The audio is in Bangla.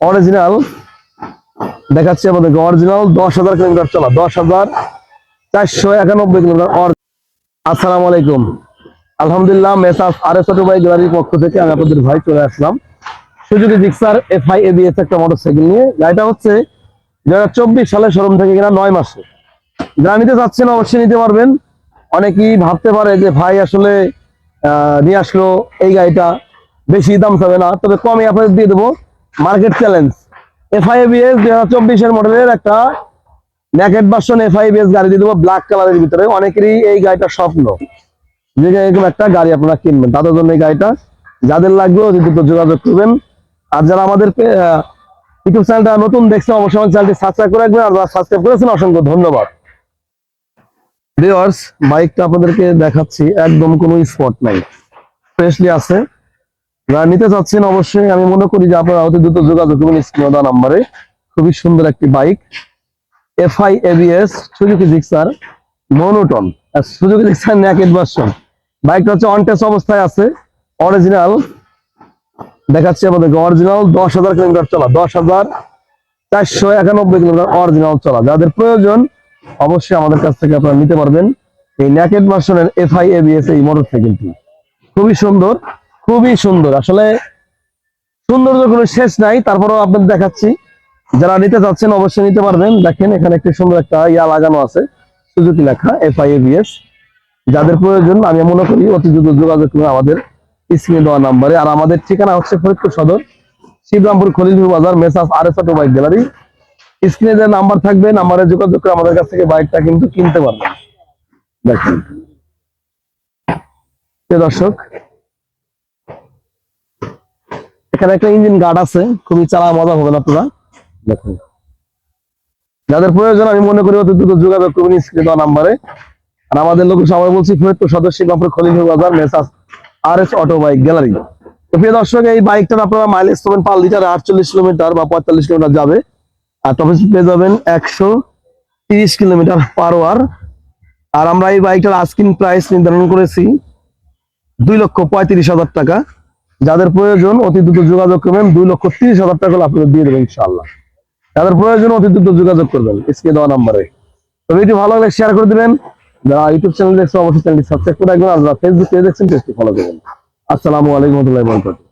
অরিজিনাল অরিজিনাল দশ হাজার কিলোমিটার দশ হাজার একানব্বই কিলোমিটার আলাইকুম। আলহামদুলিল্লাহ আর পক্ষ থেকে আমি আপনাদের ভাই চলে আসলাম। সুজুকি জিক্সার এফআই এবিএস একটা মোটরসাইকেল নিয়ে। গাড়িটা হচ্ছে দু হাজার চব্বিশ সালে শোরুম থেকে কিনা নয় মাসে। যারা নিতে অবশ্যই নিতে পারবেন। অনেকেই ভাবতে পারে যে ভাই আসলে নিয়ে আসলো এই গাড়িটা। বেশি দাম চাবে না, তবে কমে আপনাদের দিয়ে দেবো। মার্কেট চ্যালেঞ্জ এফআইবিএস দুই হাজার চব্বিশের মডেলের একটা ন্যাকেট ভার্সন এফআইবিএস গাড়ি দিয়ে দেবো ব্ল্যাক কালারের ভিতরে। অনেকেরই এই গাড়িটা স্বপ্ন। যে এরকম একটা গাড়ি আপনারা কিনবেন। তাদের জন্য এই গাড়িটা। যাদের লাগবে অতি দ্রুত যোগাযোগ করবেন। আর যারা আমাদের ইউটিউব চ্যানেলটা নতুন দেখছেন, অবশ্যই চ্যানেলটি সাবস্ক্রাইব করে রাখবেন। আর যারা সাবস্ক্রাইব করেছেন, অসংখ্য ধন্যবাদ। ভিউয়ার্স বাইকটা আপনাদেরকে দেখাচ্ছি, একদম কোনো স্পট নাই। ফ্রেশলি আছে। যারা নিতে চাচ্ছেন, অবশ্যই আমি মনে করি যে আপনারা অতি দ্রুত যোগাযোগ করবেন স্ক্রিনে দেওয়া নাম্বারে খুবই সুন্দর একটি bike FI ABS Suzuki Gixxer monotone Suzuki Gixxer naked version বাইকটা হচ্ছে অন টেস্ট অবস্থায় আছে। অরিজিনাল দেখাচ্ছি আমাদেরকে অরিজিনাল দশ হাজার কিলোমিটার চলা। দশ হাজার চারশো একানব্বই কিলোমিটার অরিজিনাল চলা। যাদের প্রয়োজন অবশ্যই আমাদের কাছ থেকে আপনারা নিতে পারবেন। এই ন্যাকেট ভার্সনের এফআই এবিএস এই মোটরসাইকেলটি খুবই সুন্দর খুবই সুন্দর। আসলে সৌন্দর্য কোনো শেষ নাই, তারপরেও আপনাদের দেখাচ্ছি। যারা নিতে চাচ্ছেন, অবশ্যই নিতে পারবেন। দেখেন, এখানে একটি সুন্দর একটা ইয়া লাগানো আছে সুজুকি লেখা এফআই এবিএস যাদের প্রয়োজন, আমি মনে করি অতি দ্রুত যোগাযোগ করুন আমাদের স্ক্রিনে দেওয়া নাম্বারে আর আমাদের ঠিকানা হচ্ছে Faridpur Sadar, Shibrampur Khalilpur Bazar messrs R S auto bike gallery. স্ক্রিনে যে নাম্বার থাকবে, নাম্বারে যোগাযোগ করে আমাদের কাছ থেকে বাইকটা কিন্তু কিনতে পারবেন। দেখেন। দর্শক, এখানে একটা ইঞ্জিন গার্ড আছে, খুবই চালা মজা হবে না আপনারা। দেখুন। যাদের প্রয়োজন, আমি মনে করি অতি দ্রুত যোগাযোগ করবেন স্ক্রিনে দেওয়া নাম্বারে। আর আমাদের লোক সবাই বলছি Faridpur Sadar Shibrampur Khalilpur Bazar, messrs R S auto bike gallery. তো প্রিয় দর্শক, এই বাইকটার আপনারা মাইলেজ পাবেন পার লিটার আটচল্লিশ কিলোমিটার বা পঁয়তাল্লিশ কিলোমিটার যাবে। আর টপ স্পিড পেয়ে যাবেন একশো তিরিশ কিলোমিটার পার আওয়ার আর আমরা এই বাইকটার আস্কিং প্রাইস নির্ধারণ করেছি দুই লক্ষ পঁয়ত্রিশ হাজার টাকা। যাদের প্রয়োজন অতি দ্রুত যোগাযোগ করবেন, দুই লক্ষ তিরিশ হাজার টাকা আপনাদের দিয়ে দেবেন ইনশাল্লাহ যাদের প্রয়োজন অতি দ্রুত যোগাযোগ করবেন, স্ক্রিনে দেওয়া নাম্বারে। তো ভিডিও ভালো লাগলে শেয়ার করে দিবেন। যারা ইউটিউব চ্যানেল দেখছেন, অবশ্যই চ্যানেলটি সাবস্ক্রাইব করে রাখবেন। আর যারা ফেসবুক পেজ দেখছেন পেজটি ফলো করবেন। আসসালামু আলাইকুম রহমতুল্লাহি